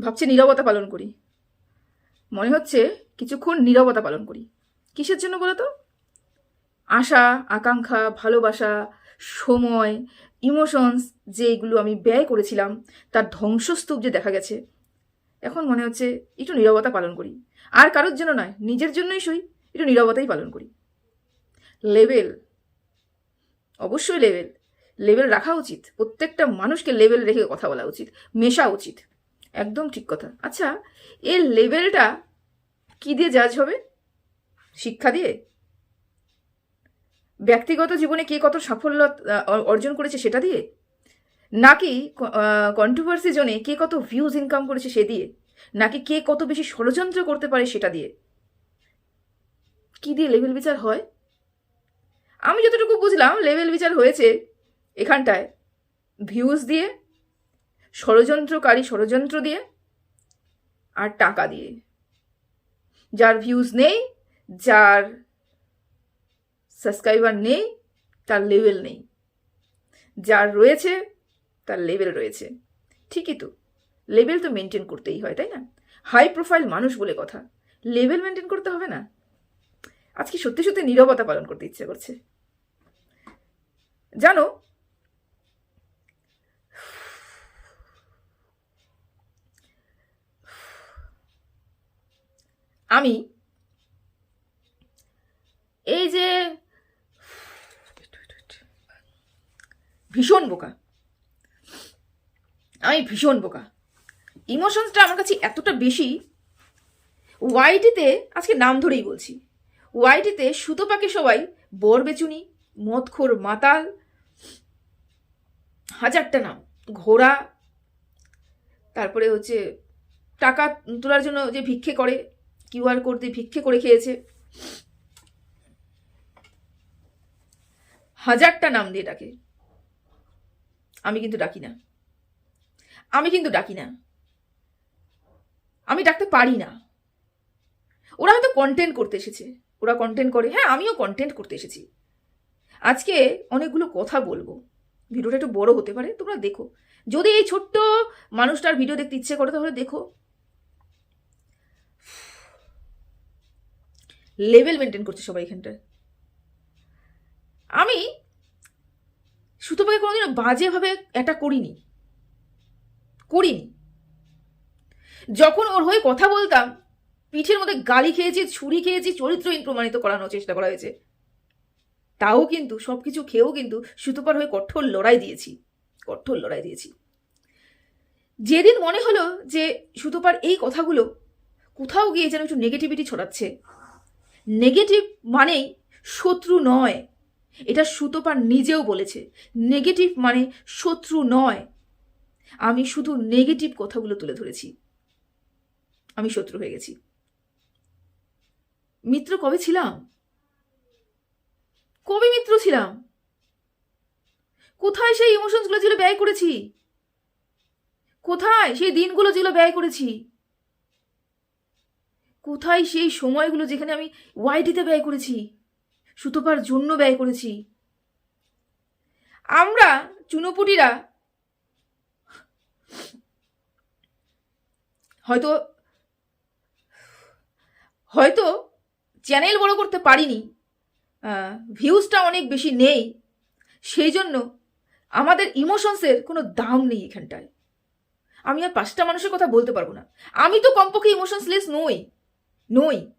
ভাবছি নীরবতা পালন করি। মনে হচ্ছে কিছুক্ষণ নীরবতা পালন করি। কিসের জন্য বলো তো? আশা, আকাঙ্ক্ষা, ভালোবাসা, সময় ইমোশনস যেগুলো আমি ব্যয় করেছিলাম, তার ধ্বংসস্তূপ যে দেখা গেছে। এখন মনে হচ্ছে একটু নীরবতা পালন করি। আর কারোর জন্য নয়, নিজের জন্যই সই, একটু নীরবতাই পালন করি। লেভেল অবশ্যই লেভেল লেভেল রাখা উচিত, প্রত্যেকটা মানুষকে লেভেল রেখে কথা বলা উচিত, মেশা উচিত। একদম ঠিক কথা। আচ্ছা এর লেভেলটা কি দিয়ে জাজ হবে? শিক্ষা দিয়ে? ব্যক্তিগত জীবনে কে কত সাফল্য অর্জন করেছে সেটা দিয়ে? নাকি কন্ট্রোভার্সি জোনে কে কত ভিউজ ইনকাম করেছে সে দিয়ে? নাকি কে কত বেশি ষড়যন্ত্র করতে পারে সেটা দিয়ে? কি দিয়ে লেভেল বিচার হয়? আমি যতটুকু বুঝলাম লেভেল বিচার হয়েছে এখানটায় ভিউজ দিয়ে, ষড়যন্ত্রকারী ষড়যন্ত্র দিয়ে আর টাকা দিয়ে। যার ভিউজ নেই, যার সাবস্ক্রাইবার নেই, তার লেভেল নেই। যার রয়েছে, তার লেভেল রয়েছে। ঠিকই তো। লেভেল তো মেনটেন করতেই হয়, তাই না? হাই প্রোফাইল মানুষ বলে কথা। লেভেল মেনটেন করতে হবে না। আজকে সত্যি সত্যি নীরবতা পালন করতে ইচ্ছে করছে। জানো আমি এই যে ভীষণ বোকা। আমি ভীষণ বোকা। ইমোশনসটা আমার কাছে এতটা বেশি, ওয়াইটিতে আজকে নাম ধরেই বলছি, ওয়াইটিতে সুতোপাকে সবাই বর বেচুনি মদখোর মাতাল, হাজারটা নাম, ঘোড়া, তারপরে হচ্ছে টাকা তোলার জন্য যে ভিক্ষে করে কিউআর কোড দিয়ে ভিক্ষে করে খেয়েছে। হাজারটা নাম দিয়ে ডাকে। আমি কিন্তু ডাকি না। আমি কিন্তু ডাকি না। আমি ডাকতে পারি না। ওরা হয়তো কন্টেন্ট করতে এসেছে। ওরা কন্টেন্ট করে। হ্যাঁ আমিও কন্টেন্ট করতে এসেছি। আজকে অনেকগুলো কথা বলব। ভিডিওটা একটু বড় হতে পারে। তোমরা দেখো। যদি এই ছোট্ট মানুষটার ভিডিও দেখতে ইচ্ছে করে, তাহলে দেখো। লেভেল মেনটেন করছে সবাই এখানটায়। আমি সুতোপাকে কোনোদিনও বাজেভাবে এটা করিনি। করিনি। যখন ওর হয়ে কথা বলতাম, পিঠের মধ্যে গালি খেয়েছি, ছুরি খেয়েছি চরিত্রহীন প্রমাণিত করানোর চেষ্টা করা হয়েছে। তাও কিন্তু সব কিছু খেয়েও কিন্তু সুতোপার হয়ে কঠোর লড়াই দিয়েছি। কঠোর লড়াই দিয়েছি। যেদিন মনে হলো যে সুতোপার এই কথাগুলো কোথাও গিয়ে যেন একটু নেগেটিভিটি ছড়াচ্ছে নেগেটিভ মানেই শত্রু নয়। এটা সুতোপার নিজেও বলেছে। নেগেটিভ মানে শত্রু নয়। আমি শুধু নেগেটিভ কথাগুলো তুলে ধরেছি। আমি শত্রু হয়ে গেছি। মিত্র কবে ছিলাম? কবে মিত্র ছিলাম? কোথায় সেই ইমোশনসগুলো যেগুলো ব্যয় করেছি? কোথায় সেই দিনগুলো যেগুলো ব্যয় করেছি? কোথায় সেই সময়গুলো যেখানে আমি ওয়াইটিতে ব্যয় করেছি? সুতোপার জন্য ব্যয় করেছি। আমরা, চুনোপুটিরা, হয়তো হয়তো চ্যানেল বড় করতে পারিনি। ভিউজটা অনেক বেশি নেই। সেই জন্য আমাদের ইমোশনসের কোনো দাম নেই এখানটায়। আমি আর পাঁচটা মানুষের কথা বলতে পারব না। আমি তো কমপক্ষে ইমোশনসলেস নই। নই।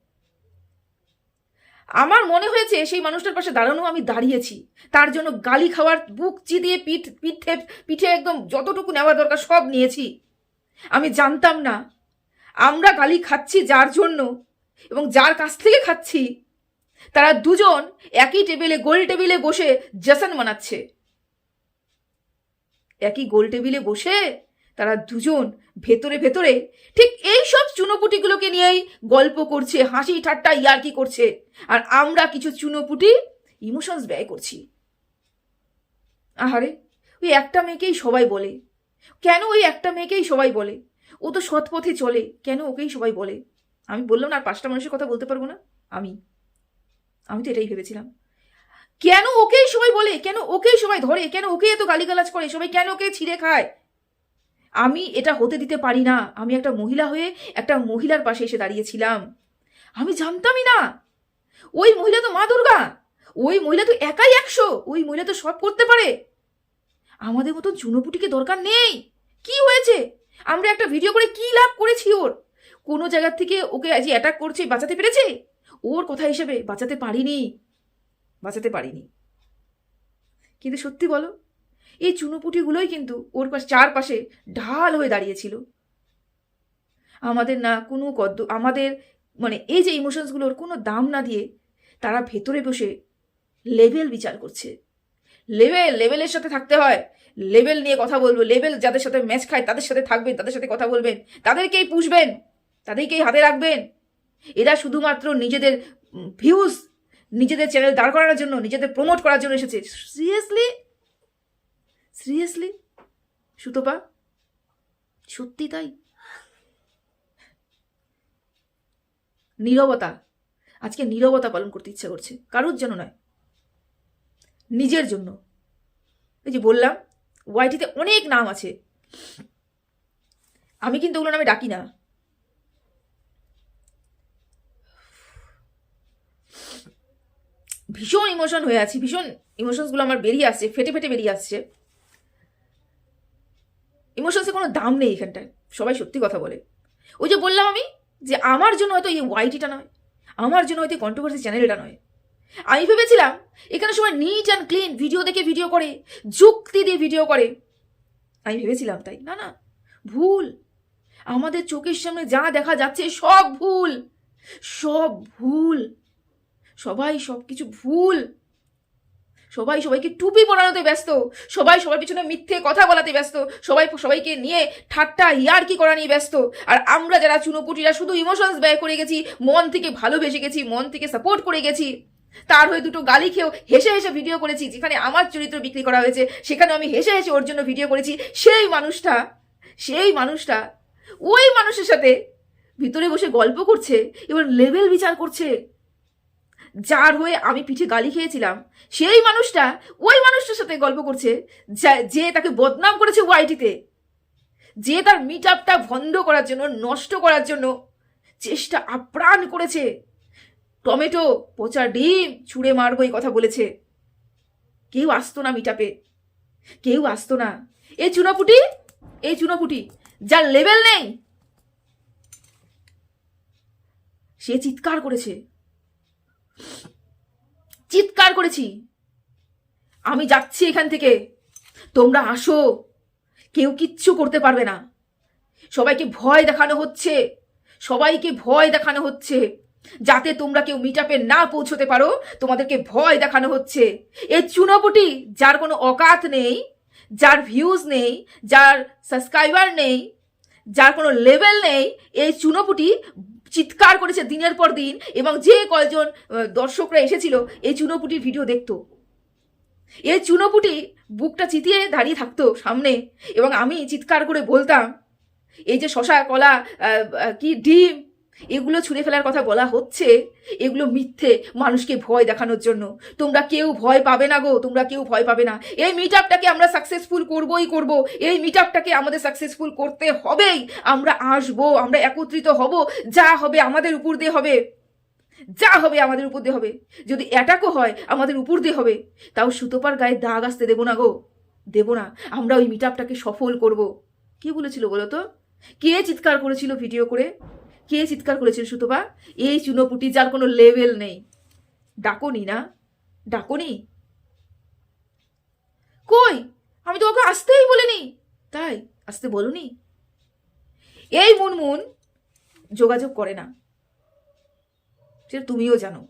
আমার মনে হয়েছে সেই মানুষটার পাশে দাঁড়ানো আমি দাঁড়িয়েছি। তার জন্য গালি খাওয়ার বুক চিদিয়ে পিঠ, পিঠে পিঠে একদম যতটুকু নেওয়া দরকার সব নিয়েছি। আমি জানতাম না। আমরা গালি খাচ্ছি যার জন্য এবং যার কাছ থেকে খাচ্ছি। তারা দুজন একই টেবিলে, গোল টেবিলে বসে জেসন মানাচ্ছে। একই গোল টেবিলে বসে তারা দুজন ভেতরে ভেতরে ঠিক এই সব চুনোপুটিগুলোকে নিয়েই গল্প করছে, হাসি ঠাট্টা ইয়ার্কি করছে। আর আমরা কিছু চুনোপুটি ইমোশনস ব্যয় করছি। আহারে, ওই একটা মেয়েকেই সবাই বলে। কেন ওই একটা মেয়েকেই সবাই বলে? ও তো সৎ পথে চলে, কেন ওকেই সবাই বলে? আমি বললাম না আর পাঁচটা মানুষের কথা বলতে পারব না? আমি। আমি তো এটাই ভেবেছিলাম। কেন ওকেই সবাই বলে? কেন ওকেই সবাই ধরে? কেন ওকে এত গালিগালাজ করে? সবাই কেন ওকে ছিঁড়ে খায়? আমি এটা হতে দিতে পারি না। আমি একটা মহিলা হয়ে একটা মহিলার পাশে এসে দাঁড়িয়েছিলাম। আমি জানতামই না। ওই মহিলা তো মা দুর্গা। ওই মহিলা তো একাই একশো। ওই মহিলা তো সব করতে পারে। আমাদের মতন চুনোপুটিকে দরকার নেই। কি হয়েছে? আমরা একটা ভিডিও করে কি লাভ করেছি ওর? কোনো জায়গার থেকে ওকে আজ অ্যাটাক করছে বাঁচাতে পেরেছে? ওর কথা হিসেবে বাঁচাতে পারিনি। বাঁচাতে পারিনি। কিন্তু সত্যি বলো এই চুনোপুটিগুলোই কিন্তু ওর পাশে, চারপাশে ঢাল হয়ে দাঁড়িয়েছিল। আমাদের না কোনো কদ্দ, আমাদের মানে এই যে ইমোশনসগুলোর কোনো দাম না দিয়ে তারা ভেতরে বসে লেভেল বিচার করছে। লেভেল লেভেলের সাথে থাকতে হয়। লেভেল নিয়ে কথা বলব। লেভেল যাদের সাথে ম্যাচ খায়, তাদের সাথে থাকবেন, তাদের সাথে কথা বলবেন। তাদেরকেই পুষবেন, তাদেরকেই হাতে রাখবেন। এরা শুধুমাত্র নিজেদের ভিউজ নিজেদের চ্যানেল দাঁড় করানোর জন্য, নিজেদের প্রমোট করার জন্য এসেছে। Seriously seriously Sutapa? সত্যি তাই? নীরবতা। আজকে নীরবতা পালন করতে ইচ্ছা করছে। কারোর জন্য নয়। নিজের জন্য। এই যে বললাম, ওয়াইটিতে অনেক নাম আছে। আমি কিন্তু ওগুলো নামে ডাকি না। ভীষণ ইমোশন হয়ে আছি। ভীষণ ইমোশনসগুলো আমার বেরিয়ে আসছে, ফেটে ফেটে বেরিয়ে আসছে। ইমোশনসের কোনো দাম নেই এখানটায়। সবাই সত্যি কথা বলে। ওই যে বললাম আমি যে আমার জন্য হয়তো এই ওয়াইটিটা নয়, আমার জন্য হয়তো কন্ট্রোভার্সি চ্যানেলটা নয়। আমি ভেবেছিলাম এখানে সবাই নিট অ্যান্ড ক্লিন ভিডিও দেখে ভিডিও করে, যুক্তি দিয়ে ভিডিও করে। আমি ভেবেছিলাম তাই। না না, ভুল। আমাদের চোখের সামনে যা দেখা যাচ্ছে সব ভুল। সব ভুল। সবাই সব কিছু ভুল। সবাই সবাইকে টুপি পরানোতে ব্যস্ত, সবাই সবার পিছনে মিথ্যে কথা বলাতে ব্যস্ত, সবাই সবাইকে নিয়ে ঠাট্টা ইয়ার্কি করা নিয়ে ব্যস্ত। আর আমরা যারা চুনোপুটিরা শুধু ইমোশনস ব্যয় করে গেছি, মন থেকে ভালোবেসে গেছি, মন থেকে সাপোর্ট করে গেছি, তার হয়ে দুটো গালি খেয়েও হেসে হেসে ভিডিও করেছি, যেখানে আমার চরিত্র বিক্রি করা হয়েছে, সেখানে আমি হেসে হেসে ওর জন্য ভিডিও করেছি। সেই মানুষটা সেই মানুষটা, ওই মানুষের সাথে ভিতরে বসে গল্প করছে, এবার লেভেল বিচার করছে। যার হয়ে আমি পিঠে গালি খেয়েছিলাম, সেই মানুষটা ওই মানুষটার সাথে গল্প করছে, যে তাকে বদনাম করেছে ওয়াইটিতে। যে তার মিট আপটা বন্ধ করার জন্য, নষ্ট করার জন্য চেষ্টা আপ্রাণ করেছে। টমেটো, পচা ডিম, ছুঁড়ে মারবো এই কথা বলেছে। কেউ আসতো না মিটাপে কেউ আসতো না। এই চুনাপুটি এই চুনাপুটি, যার লেভেল নেই। সে চিৎকার করেছে। চিৎকার করেছি। আমি যাচ্ছি এখান থেকে। তোমরা আসো। কেউ কিচ্ছু করতে পারবে না। সবাইকে ভয় দেখানো হচ্ছে। সবাইকে ভয় দেখানো হচ্ছে। যাতে তোমরা কেউ মিটাপে না পৌঁছতে পারো, তোমাদেরকে ভয় দেখানো হচ্ছে। এই চুনোপুটি, যার কোনো অকাত নেই, যার ভিউজ নেই, যার সাবস্ক্রাইবার নেই, যার কোনো লেভেল নেই, এই চুনোপুটি চিৎকার করেছে দিনের পর দিন এবং যে কয়জন দর্শকরা এসেছিল, এই চুনোপুটির ভিডিও দেখতো। এই চুনোপুটি বুকটা চিতিয়ে দাঁড়িয়ে থাকতো সামনে এবং আমি চিৎকার করে বলতাম, এই যে শশা, কলা কি ডিম এগুলো ছুঁড়ে ফেলার কথা বলা হচ্ছে। এগুলো মিথ্যে মানুষকে ভয় দেখানোর জন্য। তোমরা কেউ ভয় পাবে না গো, তোমরা কেউ ভয় পাবে না। এই মিট আপটাকে আমরা সাকসেসফুল করবই করব। এই মিট আপটাকে আমাদের সাকসেসফুল করতে হবেই। আমরা আসব, আমরা একত্রিত হব। যা হবে আমাদের উপর দিয়ে হবে। যা হবে আমাদের উপর দিয়ে হবে। যদি অ্যাটাকও হয়, আমাদের উপর দিয়ে হবে। তাও সুতোপার গায়ে দাগ আসতে দেবো না গো। দেবো না। আমরা ওই মিট আপটাকে সফল করব। কে বলেছিল বলো তো? কে চিৎকার করেছিল ভিডিও করে? কে চিৎকার করেছিল সুতোপা? এই চুনোপুটি যার কোনো লেভেল নেই। ডাকনি না? ডাকনি? কই? আমি তো ওকে আসতেই বলিনি। তাই? আসতে বলুনি? এই মুনমুন যোগাযোগ করে না। সেটা তুমিও জানো।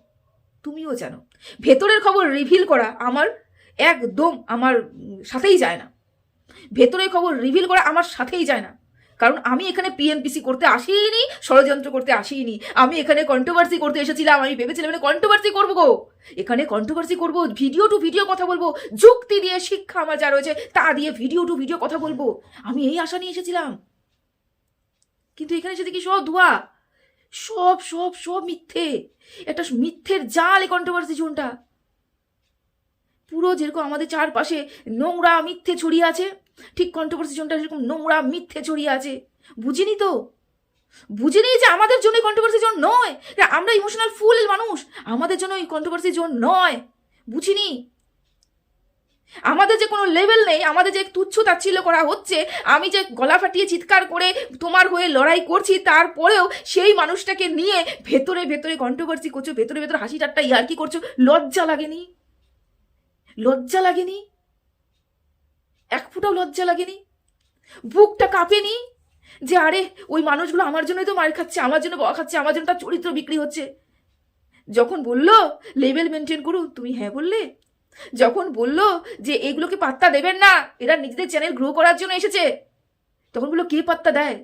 তুমিও জানো। ভেতরের খবর রিভিল করা আমার একদম আমার সাথেই যায় না। ভেতরের খবর রিভিল করা আমার সাথেই যায় না। কারণ আমি এখানে পিএনপিসি করতে আসিনি, ষড়যন্ত্র করতে আসিনি। আমি এখানে কন্ট্রোভার্সি করতে এসেছিলাম, আমি ভেবেছিলাম এখানে কন্ট্রোভার্সি করব গো। এখানে কন্ট্রোভার্সি করব ভিডিও টু ভিডিও কথা বলব, যুক্তি দিয়ে শিক্ষা আমার যা রয়েছে, তা দিয়ে ভিডিও টু ভিডিও কথা বলব। আমি এই আশা নিয়ে এসেছিলাম। কিন্তু এখানে এসে দেখি সব ধোয়া। সব সব সব মিথ্যে। একটা মিথ্যের জাল এই কন্ট্রোভার্সি জোনটা পুরো যেরকম আমাদের চারপাশে নোংরা মিথ্যে ছড়িয়ে আছে ঠিক কন্ট্রোভার্সি জোনটা সেরকম নোংরা, মিথ্যে ছড়িয়ে আছে। বুঝিনি তো? বুঝিনি যে আমাদের জন্য কন্ট্রোভার্সি জোন নয়? আমরা ইমোশনাল ফুল মানুষ, আমাদের জন্য এই কন্ট্রোভার্সি জোন নয়। বুঝিনি? আমাদের যে কোনো লেভেল নেই, আমাদের যে তুচ্ছ তাচ্ছিল্য করা হচ্ছে, আমি যে গলা ফাটিয়ে চিৎকার করে তোমার হয়ে লড়াই করছি, তারপরেও সেই মানুষটাকে নিয়ে ভেতরে ভেতরে কন্ট্রোভার্সি করছ, ভেতরে ভেতরে হাসি ঠাট্টা ইয়ার্কি করছ, লজ্জা লাগেনি? লজ্জা লাগেনি? এক ফুটাও লজ্জা লাগেনি? বুকটা কাঁপেনি যে আরে, ওই মানুষগুলো আমার জন্যই তো মার খাচ্ছে, আমার জন্য বয়া খাচ্ছে, আমার জন্য তার চরিত্র বিক্রি হচ্ছে। যখন বলল লেভেল মেনটেন করুন, তুমি হ্যাঁ বললে? যখন বলল যে এগুলোকে পাত্তা দেবেন না, এরা নিজেদের চ্যানেল গ্রো করার জন্য এসেছে, তখন বলল, কে পাত্তা দেয়?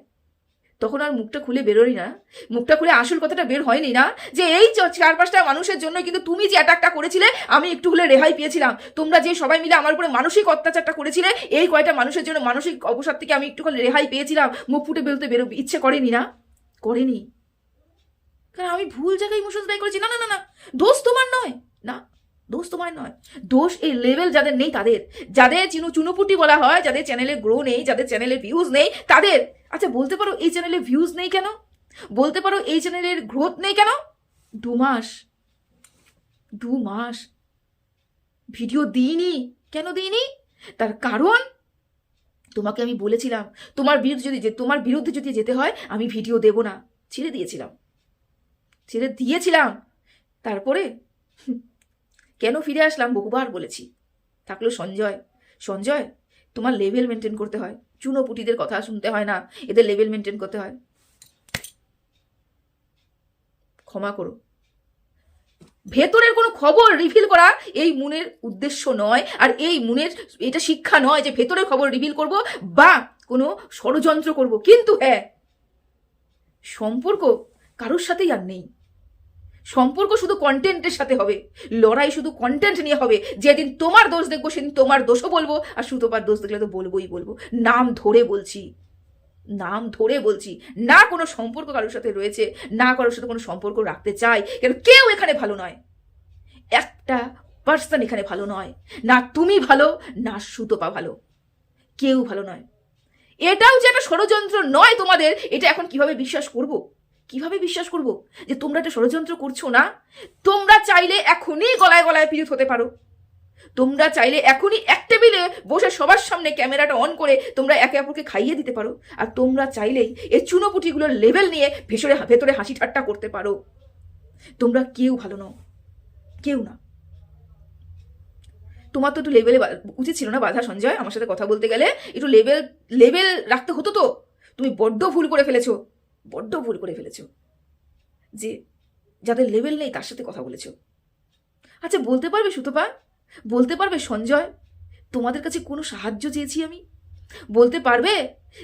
তখন আর মুখটা খুলে বেরোই না। মুখটা খুলে আসল কথাটা বের হয়নি না যে এই চার পাঁচটা মানুষের জন্য কিন্তু তুমি যে অ্যাটাকটা করেছিলে, আমি একটু হলে রেহাই পেয়েছিলাম। তোমরা যে সবাই মিলে আমার উপরে মানসিক অত্যাচারটা করেছিলে, এই কয়টা মানুষের জন্য মানসিক অবসাদ থেকে আমি একটু হলে রেহাই পেয়েছিলাম। মুখ ফুটে বেরোতে বেরো ইচ্ছে করেনি না। করেনি। কারণ আমি ভুল জায়গায় ইমোশন ব্যয় করেছি। না না না না। দোষ তোমার নয়। না, দোষ তোমার নয়। দোষ এই লেভেল যাদের নেই তাদের। যাদের চিনু চুনুপুটি বলা হয়, যাদের চ্যানেলে গ্রো নেই, যাদের চ্যানেলে ভিউজ নেই, তাদের। আচ্ছা বলতে পারো এই চ্যানেলে ভিউজ নেই কেন? বলতে পারো এই চ্যানেলের গ্রোথ নেই কেন? দু মাস। দু মাস। ভিডিও দিইনি? কেন দিইনি? তার কারণ? তোমাকে আমি বলেছিলাম, তোমার বিরুদ্ধে যদি তোমার বিরুদ্ধে যদি যেতে হয়, আমি ভিডিও দেব না। ছেড়ে দিয়েছিলাম। ছেড়ে দিয়েছিলাম। তারপরে কেন ফিরে আসলাম? বহুবার বলেছি। থাকল সঞ্জয়। সঞ্জয়, তোমার লেভেল মেনটেন করতে হয়। চুনোপুটিদের কথা শুনতে হয় না। এদের লেভেল মেনটেন করতে হয়। ক্ষমা করো। ভেতরের কোনো খবর রিভিল করা এই মুনের উদ্দেশ্য নয়, আর এই মুনের এটা শিক্ষা নয় যে ভেতরের খবর রিভিল করব বা কোনো ষড়যন্ত্র করব। কিন্তু হ্যাঁ সম্পর্ক কারোর সাথেই আর নেই। সম্পর্ক শুধু কন্টেন্টের সাথে হবে। লড়াই শুধু কন্টেন্ট নিয়ে হবে। যেদিন তোমার দোষ দেখব, সেদিন তোমার দোষও বলব। আর সুতোপার দোষ দেখলে তো বলবোই বলব। নাম ধরে বলছি। নাম ধরে বলছি। না কোনো সম্পর্ক কারোর সাথে রয়েছে। না কারোর সাথে কোনো সম্পর্ক রাখতে চাই। কেন কেউ এখানে ভালো নয়। একটা পার্সন এখানে ভালো নয়। না তুমি ভালো, না সুতোপা ভালো। কেউ ভালো নয়। এটাও যে একটা ষড়যন্ত্র নয় তোমাদের, এটা এখন কীভাবে বিশ্বাস করব? কীভাবে বিশ্বাস করব? যে তোমরা একটা ষড়যন্ত্র করছ না? তোমরা চাইলে এখনই গলায় গলায় পীড়িত হতে পারো। তোমরা চাইলে এখনই এক টেবিলে বসে সবার সামনে ক্যামেরাটা অন করে তোমরা একে অপরকে খাইয়ে দিতে পারো। আর তোমরা চাইলেই এই চুনোপুটিগুলোর লেভেল নিয়ে ভেসরে ভেতরে হাসি ঠাট্টা করতে পারো। তোমরা কেউ ভালো নও। কেউ না। তোমার তো একটু লেভেলে উচিত ছিল না বাধা সঞ্জয়? আমার সাথে কথা বলতে গেলে একটু লেভেল লেভেল রাখতে হতো তো? তুমি বড্ড ভুল করে ফেলেছো। বড্ড ভুল করে ফেলেছ। যে যাদের লেভেল নেই তার সাথে কথা বলেছ। আচ্ছা বলতে পারবে সুতপা? বলতে পারবে সঞ্জয়? তোমাদের কাছে কোনো সাহায্য চেয়েছি আমি? বলতে পারবে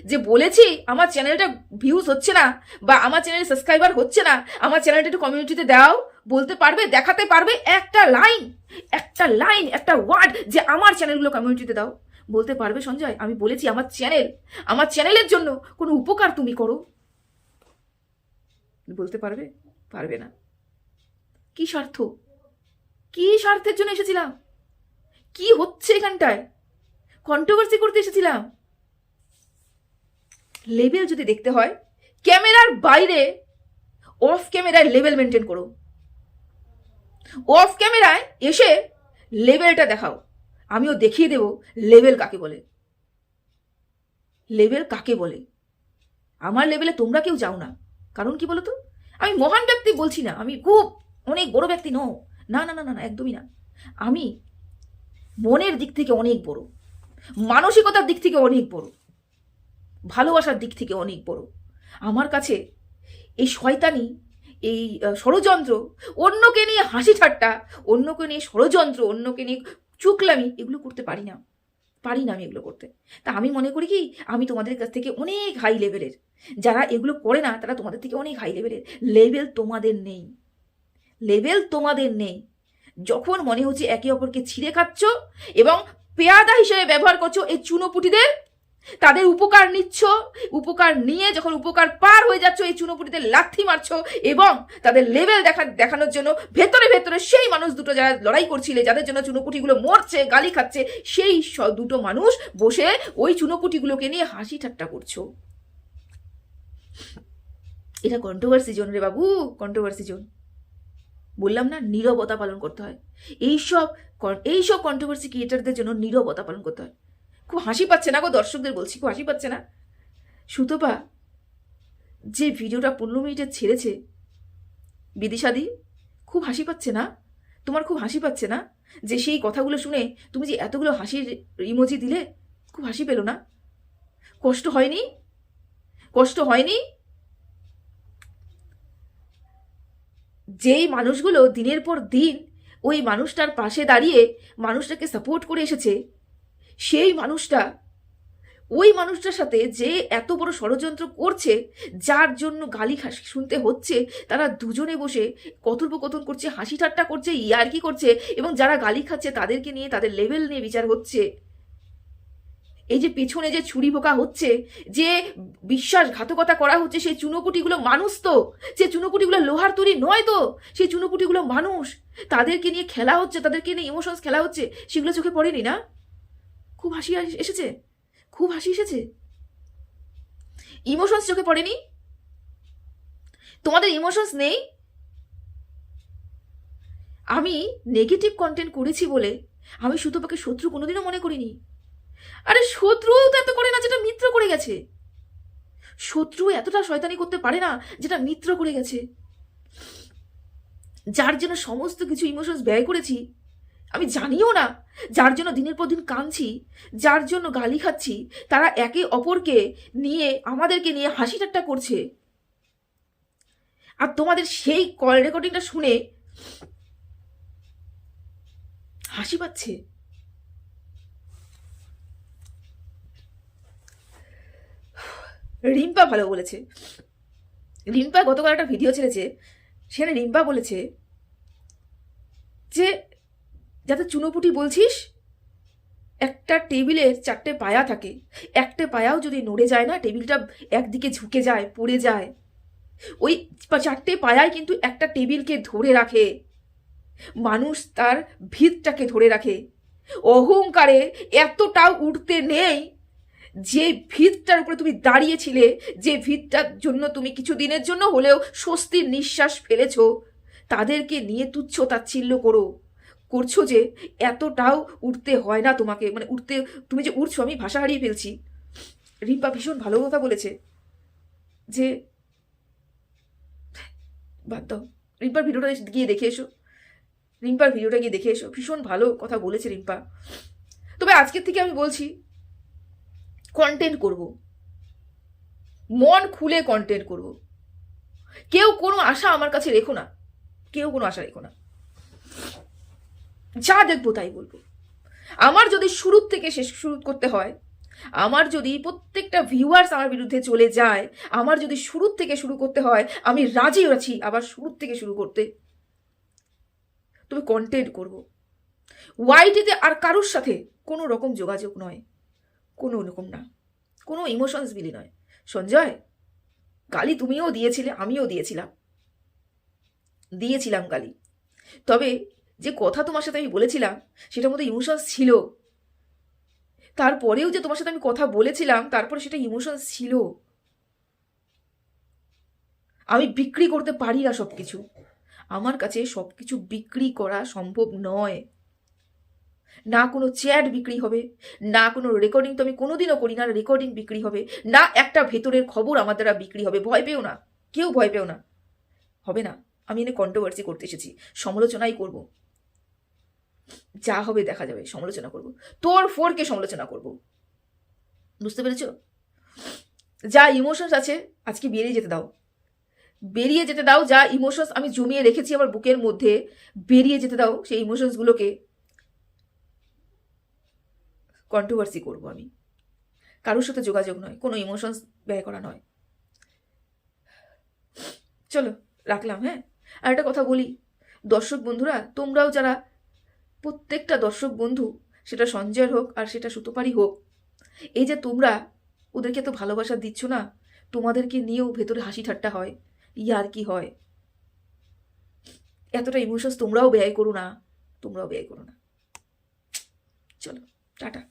যে বলেছি, আমার চ্যানেলটা ভিউজ হচ্ছে না বা আমার চ্যানেলে সাবস্ক্রাইবার হচ্ছে না, আমার চ্যানেলটা একটু কমিউনিটিতে দাও। বলতে পারবে, দেখাতে পারবে একটা লাইন একটা লাইন একটা ওয়ার্ড যে আমার চ্যানেলগুলো কমিউনিটিতে দাও। বলতে পারবে সঞ্জয়, আমি বলেছি আমার চ্যানেল আমার চ্যানেলের জন্য কোনো উপকার তুমি করো। বলতে পারবে? পারবে না। কি স্বার্থ? কি স্বার্থের জন্য এসেছিলাম? কি হচ্ছে এখানটায়? কন্ট্রোভার্সি করতে এসেছিলাম। লেভেল যদি দেখতে হয়, ক্যামেরার বাইরে অফ ক্যামেরায় লেভেল মেনটেন করো। অফ ক্যামেরায় এসে লেভেলটা দেখাও। আমিও দেখিয়ে দেব লেভেল কাকে বলে। লেভেল কাকে বলে? আমার লেভেলে তোমরা কেউ যাও না। কারণ কি বলো তো আমি মহান ব্যক্তি বলছি না, আমি খুব অনেক বড় ব্যক্তি না না না না না, একদমই না। আমি মনের দিক থেকে অনেক বড়, মানসিকতার দিক থেকে অনেক বড়, ভালোবাসার দিক থেকে অনেক বড়। আমার কাছে এই শয়তানি, এই ষড়যন্ত্র, অন্যকে নিয়ে হাসি ঠাট্টা, অন্যকে নিয়ে ষড়যন্ত্র, অন্যকে নিয়ে চুকলামি, এগুলো করতে পারি না। পারি না আমি এগুলো করতে। তা আমি মনে করি কি, আমি তোমাদের কাছ থেকে অনেক হাই লেভেলের যারা এগুলো করে না, তারা তোমাদের থেকে অনেক হাই লেভেলের লেভেল তোমাদের নেই। লেভেল তোমাদের নেই। যখন মনে হচ্ছে একে অপরকে ছিঁড়ে খাচ্ছ এবং পেয়াদা হিসেবে ব্যবহার করছ এই চুনোপুটিদের তাদের উপকার নিচ্ছ, উপকার নিয়ে যখন উপকার পার হয়ে যাচ্ছ, এই চুনোপুটিতে লাথি মারছো এবং তাদের লেভেল দেখা, দেখানোর জন্য ভেতরে ভেতরে সেই মানুষ দুটো যারা লড়াই করছিলে, যাদের জন্য চুনোপুটিগুলো মরছে, গালি খাচ্ছে, সেই দুটো মানুষ বসে ওই চুনোপুটিগুলোকে নিয়ে হাসি ঠাট্টা করছ। এটা কন্ট্রোভার্সি জোন রে বাবু কন্ট্রোভার্সি জোন বললাম না, নীরবতা পালন করতে হয়। এইসব এইসব কন্ট্রোভার্সি ক্রিয়েটারদের জন্য নীরবতা পালন করতে হয়। খুব হাসি পাচ্ছে না গো দর্শকদের বলছি, খুব হাসি পাচ্ছে না। সুতপা, যে ভিডিওটা পনেরো মিনিটের ছেড়েছে, বিদিশাদি, খুব হাসি পাচ্ছে না? তোমার খুব হাসি পাচ্ছে না? যে সেই কথাগুলো শুনে তুমি যে এতগুলো হাসির ইমোজি দিলে, খুব হাসি পেল না? কষ্ট হয়নি? কষ্ট হয়নি? যেই মানুষগুলো দিনের পর দিন ওই মানুষটার পাশে দাঁড়িয়ে মানুষটাকে সাপোর্ট করে এসেছে সেই মানুষটা, ওই মানুষটার সাথে যে এত বড় ষড়যন্ত্র করছে, যার জন্য গালি খাসি, শুনতে হচ্ছে, তারা দুজনে বসে কথোপকথন করছে, হাসি ঠাট্টা করছে, ইয়ার্কি করছে এবং যারা গালি খাচ্ছে তাদেরকে নিয়ে তাদের লেভেল নিয়ে বিচার হচ্ছে। এই যে পেছনে যে ছুরি বোকা হচ্ছে, যে বিশ্বাসঘাতকতা করা হচ্ছে, সেই চুনোপুটিগুলো মানুষ তো যে চুনোপুটিগুলো লোহার তৈরি নয় তো সেই চুনোপুটিগুলো মানুষ। তাদেরকে নিয়ে খেলা হচ্ছে, তাদেরকে নিয়ে ইমোশনস খেলা হচ্ছে, সেগুলো চোখে পড়েনি না? খুব হাসি এসেছে? খুব হাসি এসেছে? ইমোশনস চোখে পড়েনি? তোমাদের ইমোশনস নেই? আমি নেগেটিভ কন্টেন্ট করেছি বলে আমি শুধু সুতপাকে শত্রু কোনোদিনও মনে করিনি। আরে শত্রুও তো এত করে না যেটা মিত্র করে গেছে। শত্রু এতটা শয়তানি করতে পারে না যেটা মিত্র করে গেছে। যার জন্য সমস্ত কিছু ইমোশনস ব্যয় করেছি আমি জানিও না, যার জন্য দিনের পর দিন কাঁদছি, যার জন্য গালি খাচ্ছি, তারা একে অপরকে নিয়ে, আমাদেরকে নিয়ে হাসি ঠাট্টা করছে। আর তোমাদের সেই কল রেকর্ডিংটা শুনে হাসি পাচ্ছে। রিম্পা ভালো বলেছে। রিম্পা গতকাল একটা ভিডিও ছেড়েছে, সেখানে রিম্পা বলেছে যে যাতে চুনোপুটি বলছিস? একটা টেবিলের চারটে পায়া থাকে। একটা পায়াও যদি নড়ে যায় না, টেবিলটা একদিকে ঝুঁকে যায়, পড়ে যায়। ওই চারটে পায়ায় কিন্তু একটা টেবিলকে ধরে রাখে। মানুষ তার ভিতটাকে ধরে রাখে। অহংকারে এতটাও উঠতে নেই যে ভিতটার উপরে তুমি দাঁড়িয়েছিলে, যে ভিতটার জন্য তুমি কিছু দিনের জন্য হলেও স্বস্তির নিঃশ্বাস ফেলেছো, তাদেরকে নিয়ে তুচ্ছ তাচ্ছিল্য করো। করছ যে এতটাও উঠতে হয় না তোমাকে। মানে উঠতে তুমি যে উঠছো আমি ভাষা হারিয়ে ফেলছি। রিম্পা ভীষণ ভালো কথা বলেছে যে, বাদ দাও। রিম্পার ভিডিওটা গিয়ে দেখে এসো। রিম্পার ভিডিওটা গিয়ে দেখে এসো। ভীষণ ভালো কথা বলেছে রিম্পা। তবে আজকের থেকে আমি বলছি কন্টেন্ট করব। মন খুলে কন্টেন্ট করব। কেউ কোনো আশা আমার কাছে রেখো না। কেউ কোনো আশা রেখো না। যা দেখব তাই বলব। আমার যদি শুরুর থেকে শেষ শুরু করতে হয়, আমার যদি প্রত্যেকটা ভিউয়ার্স আমার বিরুদ্ধে চলে যায়, আমার যদি শুরুর থেকে শুরু করতে হয়, আমি রাজি আছি আবার শুরুর থেকে শুরু করতে। তবে কন্টেন্ট করব। ওয়াইটিতে আর কারোর সাথে কোনো রকম যোগাযোগ নয়। কোনো রকম না। কোনো ইমোশনস বিলি নয়। সঞ্জয়, গালি তুমিও দিয়েছিলে, আমিও দিয়েছিলাম। দিয়েছিলাম গালি। তবে যে কথা তোমার সাথে আমি বলেছিলাম, সেটার মধ্যে ইমোশনস ছিল। তারপরেও যে তোমার সাথে আমি কথা বলেছিলাম, তারপরে সেটা ইমোশনস ছিল। আমি বিক্রি করতে পারি না সব কিছু আমার কাছে সব কিছু বিক্রি করা সম্ভব নয়। না কোনো চ্যাট বিক্রি হবে, না কোনো রেকর্ডিং তো আমি কোনোদিনও করি না রেকর্ডিং বিক্রি হবে, না একটা ভেতরের খবর আমার দ্বারা বিক্রি হবে, ভয় পেও না। কেউ ভয় পেও না। হবে না। আমি এনে কন্ট্রোভার্সি করতে এসেছি। সমালোচনাই করব। যা হবে দেখা যাবে, সমালোচনা করব। তোর ফোরকে সমালোচনা করব। বুঝতে পেরেছ? যা ইমোশনস আছে, আজকে বেরিয়ে যেতে দাও। বেরিয়ে যেতে দাও, যা ইমোশনস আমি জমিয়ে রেখেছি আমার বুকের মধ্যে, বেরিয়ে যেতে দাও সেই ইমোশনসগুলোকে কন্ট্রোভার্সি করব আমি। কারোর সাথে যোগাযোগ নয়, কোনো ইমোশনস ব্যয় করা নয়। চলো, রাখলাম হ্যাঁ? আর একটা কথা বলি। দর্শক বন্ধুরা, তোমরাও যারা প্রত্যেকটা দর্শক বন্ধু, সেটা সঞ্জয়ের হোক আর সেটা সুতোপারই হোক, এই যে তোমরা ওদেরকে এত ভালোবাসা দিচ্ছ না, তোমাদেরকে নিয়েও ভেতরে হাসি ঠাট্টা হয় ইয়ার কি হয়? এতটা ইমোশনস তোমরাও ব্যয় করো না, তোমরাও ব্যয় করো না। চলো, টাটা।